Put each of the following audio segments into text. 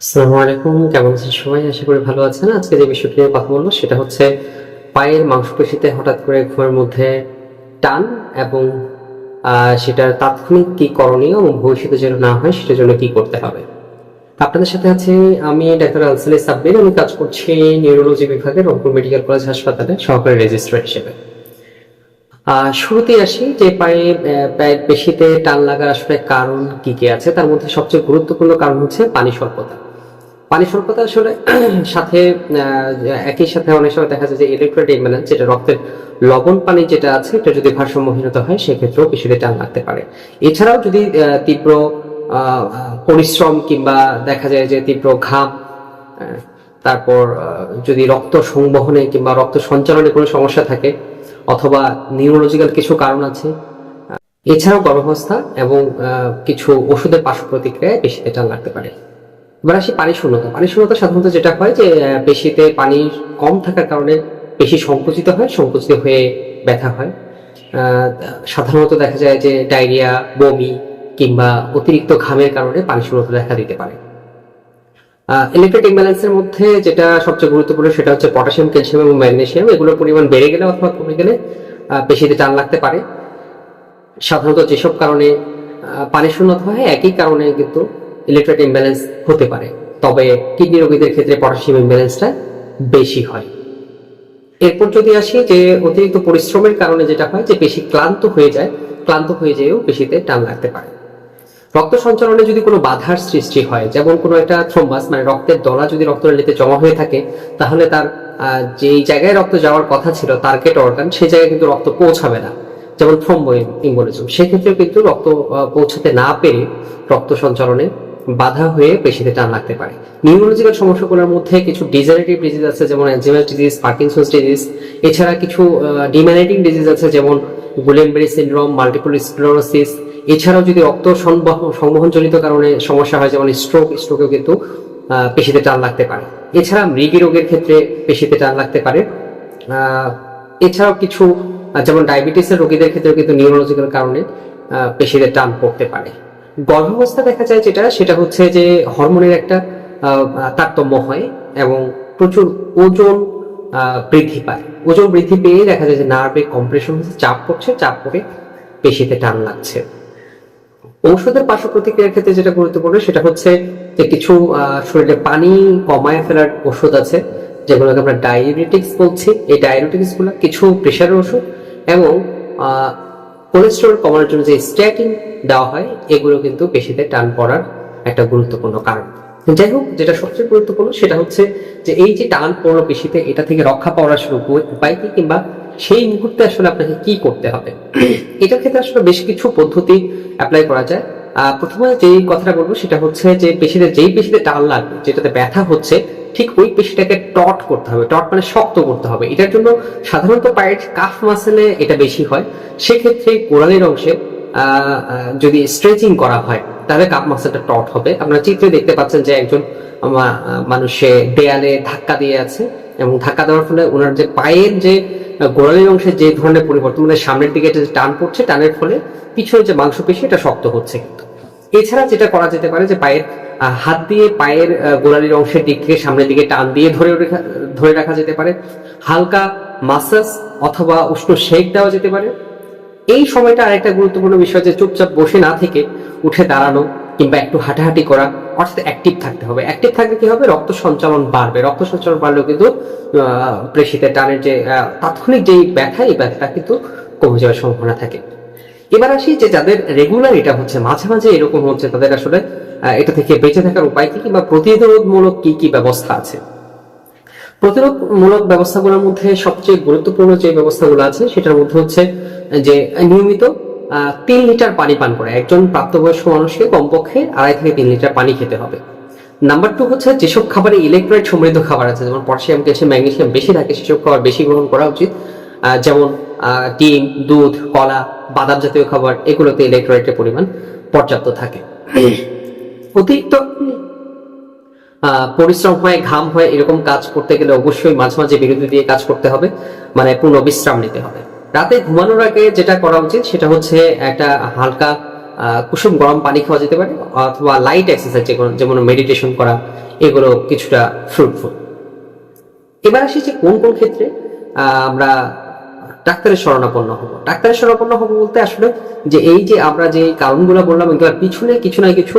আসসালামু আলাইকুম। কেমন আছেন সবাই? আশা করি ভালো আছেন। আজকে যে বিষয়টি কথা সেটা হচ্ছে পায়ের মাংসপেশিতে হঠাৎ করে ঘুমের মধ্যে টান এবং সেটার তাৎক্ষণিক কি করণীয় এবং ভবিষ্যতে যেন না হয় সেটার জন্য কি করতে হবে। আপনাদের সাথে আছে আমি ডাক্তার আলসালি সাব্বির। আমি কাজ করছি নিউরোলজি বিভাগে রংপুর মেডিকেল কলেজ হাসপাতালে সহকারী রেজিস্ট্রার হিসেবে। শুরুতেই আসি যে পায়ে পায়ের পেশিতে টান লাগার আসলে কারণ কি কি আছে? তার মধ্যে সবচেয়ে গুরুত্বপূর্ণ কারণ হচ্ছে পানি স্বল্পতা। পানি স্বল্পতা আসলে সাথে একই সাথে অনেক সময় দেখা যায় যে ইলেকট্রোলাইট ইমব্যালেন্স যেটা রক্তের লবণ পানি যেটা আছে, এটা যদি ভারসাম্যহীনতা হয়, সেক্ষেত্রেও পেশিতে টান লাগতে পারে। এছাড়াও যদি তীব্র পরিশ্রম কিংবা দেখা যায় যে তীব্র ঘাম তারপর যদি রক্ত সংবহনে কিংবা রক্ত সঞ্চালনে কোনো সমস্যা থাকে অথবা নিউরোলজিক্যাল কিছু কারণ আছে। এছাড়াও গর্ভাবস্থা এবং কিছু ওষুধের পার্শ্ব প্রতিক্রিয়ায় পেশিতে টান লাগতে পারে। এবার আসি পানি শূন্যতা পানি শূন্যতা সাধারণত যেটা হয় যে পেশিতে পানি কম থাকার কারণে পেশি সংকুচিত হয়, সংকুচিত হয়ে ব্যথা হয়। সাধারণত দেখা যায় যে ডায়রিয়া, বমি কিংবা অতিরিক্ত ঘামের কারণে পানি শূন্যতা দেখা দিতে পারে। ইলেকট্রিক ইমব্যালেন্সের মধ্যে যেটা সবচেয়ে গুরুত্বপূর্ণ সেটা হচ্ছে পটাশিয়াম ক্যালসিয়াম এবং ম্যাগনেসিয়াম এগুলোর পরিমাণ বেড়ে গেলে অথবা কমে গেলে পেশিতে টান লাগতে পারে। সাধারণত যেসব কারণে পানি শূন্যতা হয়, একই কারণে কিন্তু ইলেকট্রিক ইমব্যালেন্স হতে পারে। তবে কিডনি রোগীদের ক্ষেত্রে পটাশিয়াম ইমব্যালেন্সটা বেশি হয়। এরপর যদি আসি যে অতিরিক্ত পরিশ্রমের কারণে যেটা হয় যে পেশি ক্লান্ত হয়ে যায়, ক্লান্ত হয়ে যেয়েও পেশিতে টান লাগতে পারে। রক্ত সঞ্চালনে যদি কোনো বাধার সৃষ্টি হয়, যেমন কোনো একটা থ্রোম্বাস মানে রক্তের দলা যদি রক্তনালীতে জমা হয়ে থাকে, তাহলে তার যেই জায়গায় রক্ত যাওয়ার কথা ছিল টার্গেট অর্গান সেই জায়গায় কিন্তু রক্ত পৌঁছাবে না। যেমন থ্রোম্বো ইম্বোলিজম সেক্ষেত্রে কিন্তু রক্ত পৌঁছাতে না পেরে রক্ত সঞ্চালনে বাধা হয়ে পেশিতে টান লাগতে পারে। নিউরোলজিক্যাল সমস্যাগুলোর মধ্যে কিছু ডিজেনারেটিভ ডিজিজ আছে, যেমন অ্যালজিমাস ডিজিজ পার্কিনসন্স ডিজিজ এছাড়া কিছু ডিম্যানেটিং ডিজিজ আছে, যেমন গুলেনবেরি সিনড্রোম মাল্টিপল স্ক্লেরোসিস এছাড়াও যদি রক্ত সংবহন সংবহনজনিত কারণে সমস্যা হয়, যেমন স্ট্রোক স্ট্রোকেও কিন্তু পেশিতে টান লাগতে পারে। এছাড়া মৃগী রোগের ক্ষেত্রে পেশিতে টান লাগতে পারে। এছাড়াও কিছু যেমন ডায়াবেটিসের রোগীদের ক্ষেত্রেও কিন্তু নিউরোলজিক্যাল কারণে পেশিতে টান পড়তে পারে। গর্ভাবস্থা দেখা যায় যেটা, সেটা হচ্ছে যে হরমোনের একটা তারতম্য হয় এবং প্রচুর ওজন বৃদ্ধি পায়। ওজন বৃদ্ধি পেয়ে দেখা যায় যে নার্ভে কম্প্রেশন হচ্ছে, চাপ পড়ছে, চাপ পড়ে পেশিতে টান লাগছে। ঔষধের পার্শ্ব প্রতিক্রিয়ার ক্ষেত্রে যেটা গুরুত্বপূর্ণ সেটা হচ্ছে যে কিছু শরীরে পানি কমায় ফেলার ওষুধ আছে, যেগুলোকে আমরা ডায়াবেটিক্স বলছি। এই ডায়াবেটিক্সগুলো কিছু প্রেশারের ওষুধ এবং কোলেস্টেরল কমানোর জন্য যে স্ট্যাটিন দেওয়া হয়, এগুলো কিন্তু পেশিতে টান পড়ার একটা গুরুত্বপূর্ণ কারণ। যাই হোক, যেটা সবচেয়ে গুরুত্বপূর্ণ সেটা হচ্ছে যে এই যে টান পড়ল পেশিতে এটা থেকে রক্ষা পাওয়ার উপায়- উপায় কি কিংবা সেই মুহূর্তে আসলে আপনাকে কি করতে হবে? এটার ক্ষেত্রে আসলে বেশ কিছু পদ্ধতি অ্যাপ্লাই করা যায়। প্রথমে যেই কথাটা বলব সেটা হচ্ছে যে পেশিতে যেই পেশিতে টান লাগবে, যেটাতে ব্যথা হচ্ছে, ঠিক ওই পেশিটাকে টট করতে হবে। টট মানে শক্ত করতে হবে। এটার জন্য সাধারণত পায়ের কাফ মাসেলে এটা বেশি হয়। সেক্ষেত্রে কোরালের অংশে যদি স্ট্রেচিং করা হয়, তাহলে কাপ মাসেলটা টট হবে। আপনারা চিত্রে দেখতে পাচ্ছেন যে একজন মানুষে দেয়ালে ধাক্কা দিয়ে আছে এবং ধাক্কা দেওয়ার ফলে ওনার যে পায়ের যে গোড়ালির অংশে যে ধরনের পরিবর্তন মানে সামনের দিকে যে টান পড়ছে, টানের ফলে পিছনে যে মাংসপেশি, এটা শক্ত হচ্ছে এছাড়া যেটা করা যেতে পারে যে পায়ের হাত দিয়ে পায়ের গোড়ালির অংশের দিক থেকে সামনের দিকে টান দিয়ে ধরে ধরে রাখা যেতে পারে। হালকা মাসাজ অথবা উষ্ণ শেক দেওয়া যেতে পারে। এই সময়টা আরেকটা গুরুত্বপূর্ণ বিষয় যে চুপচাপ বসে না থেকে উঠে দাঁড়ানো কিংবা একটু হাঁটাহাঁটি করা অর্থাৎ অ্যাক্টিভ থাকতে হবে। অ্যাক্টিভ থাকলে কি হবে? রক্ত সঞ্চালন বাড়বে। রক্ত সঞ্চালন বাড়লেও কিন্তু পেশিতে টানের যে তাৎক্ষণিক যেই ব্যথা, এই ব্যথাটা কিন্তু কমে যাওয়ার সম্ভাবনা থাকে। এবার আসি যে যাদের রেগুলার এটা হচ্ছে, মাঝে মাঝে এরকম হচ্ছে, তাদের আসলে এটা থেকে বেঁচে থাকার উপায় কি কিংবা প্রতিরোধমূলক কি কি ব্যবস্থা আছে? প্রতিরোধমূলক ব্যবস্থাগুলোর মধ্যে সবচেয়ে গুরুত্বপূর্ণ যে ব্যবস্থাগুলো আছে, সেটার মধ্যে হচ্ছে যে নিয়মিত তিন লিটার পানি পান করে। একজন প্রাপ্তবয়স্ক মানুষকে কমপক্ষে আড়াই থেকে তিন লিটার পানি খেতে হবে। নাম্বার টু হচ্ছে, যেসব খাবারে ইলেকট্রোলাইট সমৃদ্ধ খাবার আছে, যেমন পটাশিয়াম ক্যালসিয়াম ম্যাগনেসিয়াম বেশি থাকে, সেসব খাবার বেশি গ্রহণ করা উচিত। যেমন ডিম, দুধ, কলা, বাদাম জাতীয় খাবার, এগুলোতে ইলেকট্রোলাইটের পরিমাণ পর্যাপ্ত থাকে। অতিরিক্ত পরিশ্রম হয়, ঘাম হয়, এরকম কাজ করতে গেলে অবশ্যই মাঝে মাঝে বিরতি দিয়ে কাজ করতে হবে। মানে পূর্ণ বিশ্রাম নিতে হবে। রাতে ঘুমানোর আগে যেটা করা উচিত সেটা হচ্ছে একটা হালকা কুসুম গরম পানি খাওয়া যেতে পারে অথবা লাইট এক্সারসাইজ যেমন মেডিটেশন করা, এগুলো কিছুটা ফ্রুটফুল এবার আসি যে কোন কোন ক্ষেত্রে আমরা ডাক্তারের শরণাপন্ন হব। ডাক্তারের শরণাপন্ন হব বলতে আসলে যে এই যে আমরা যে কারণগুলো বললাম এগুলোর পিছনে কিছু না কিছু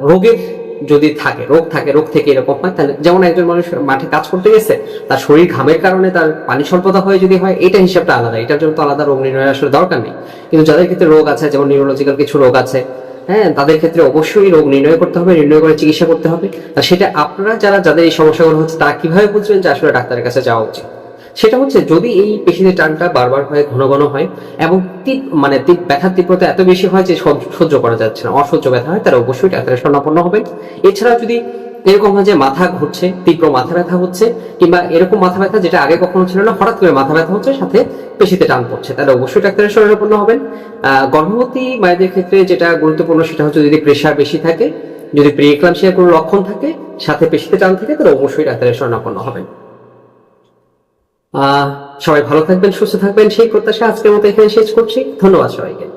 রোগের যদি থাকে, রোগ থাকে, রোগ থেকে এরকম হয়, তাহলে যেমন একজন মানুষ মাঠে কাজ করতে গেছে, তার শরীর ঘামের কারণে তার পানি স্বল্পতা হয়ে যদি হয়, এটা হিসাবটা আলাদা। এটার জন্য তো আলাদা রোগ নির্ণয়ের আসলে দরকার নেই। কিন্তু যাদের ক্ষেত্রে রোগ আছে, যেমন নিউরোলজিক্যাল কিছু রোগ আছে হ্যাঁ তাদের ক্ষেত্রে অবশ্যই রোগ নির্ণয় করতে হবে, নির্ণয় করে চিকিৎসা করতে হবে। আর সেটা আপনারা যারা, যাদের এই সমস্যাগুলো হচ্ছে, তারা কীভাবে বুঝবেন যে আসলে ডাক্তারের কাছে যাওয়া উচিত? সেটা হচ্ছে যদি এই পেশিতে টানটা বারবার হয়, ঘন ঘন হয়, এবং তীব মানে তীব ব্যথার তীব্রতা এত বেশি হয় যে সহ্য- করা যাচ্ছে না। অসহ্য ব্যথা হয়, তারা অবশ্যই ডাক্তারের শরণাপন্ন হবেন এছাড়া যদি এরকম হয় যে মাথা ঘুরছে, তীব্র মাথা ব্যথা হচ্ছে, কিংবা এরকম মাথা ব্যথা যেটা আগে কখনো ছিল না, হঠাৎ করে মাথা ব্যথা হচ্ছে, সাথে পেশিতে টান পড়ছে, তাহলে অবশ্যই ডাক্তারের শরণাপন্ন হবেন। গর্ভবতী মায়েদের ক্ষেত্রে যেটা গুরুত্বপূর্ণ সেটা হচ্ছে যদি প্রেশার বেশি থাকে, যদি প্রিএক্লামসিয়ার কোনো লক্ষণ থাকে, সাথে পেশিতে টান থাকে, তাহলে অবশ্যই ডাক্তারের শরণাপন্ন হবেন। সবাই ভালো থাকবেন সুস্থ থাকবেন। সেই প্রত্যাশা আজকের মতো এখানে শেষ করছি। ধন্যবাদ সবাইকে।